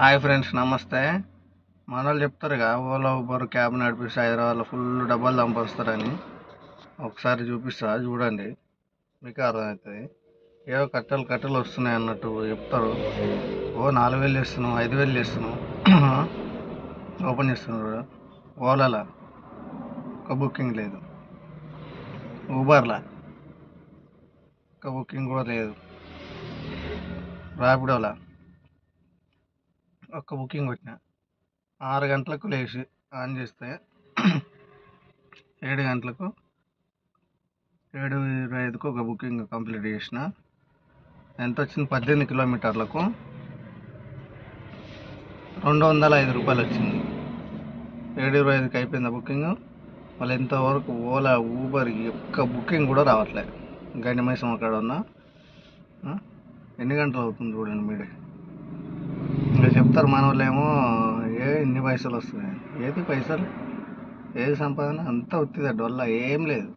Hi friends నమస్తే. మన వాళ్ళు చెప్తారు కదా ఓలా ఊబర్ క్యాబ్ నడిపిస్తే హైదరాబాద్లో ఫుల్ డబ్బాలు దంపొస్తారని ఒకసారి చూపిస్తా చూడండి. మీకు అర్థమవుతుంది. ఏవో కట్టలు కట్టలు వస్తున్నాయి అన్నట్టు చెప్తారు. ఓ నాలుగు వేలు చేస్తున్నాం ఐదు వేలు చేస్తున్నాం. ఓపెన్ చేస్తున్నారు ఓలాలా? ఒక బుకింగ్ లేదు. ఊబర్లా? ఒక బుకింగ్ కూడా లేదు. ర్యాపిడోలా ఒక్క బుకింగ్ పెట్టిన. ఆరు గంటలకు లేచి ఆన్ చేస్తే ఏడు గంటలకు ఏడు ఇరవై ఐదుకు ఒక బుకింగ్ కంప్లీట్ చేసిన. ఎంత వచ్చింది? పద్దెనిమిది కిలోమీటర్లకు రెండు వందల ఐదు రూపాయలు వచ్చింది. ఏడు ఇరవై ఐదుకి అయిపోయింది బుకింగ్. మళ్ళీ ఇంతవరకు ఓలా ఊబర్ ఒక్క బుకింగ్ కూడా రావట్లేదు. గండి మైసమ్మ కాడ ఉన్నా. ఎన్ని గంటలు అవుతుంది చూడండి మీరే. చెప్తారు మనోళ్ళేమో ఏ ఇన్ని పైసలు వస్తున్నాయి ఏది పైసలు? ఏది సంపాదన? అంతా వచ్చింది డొల్ల ఏం లేదు.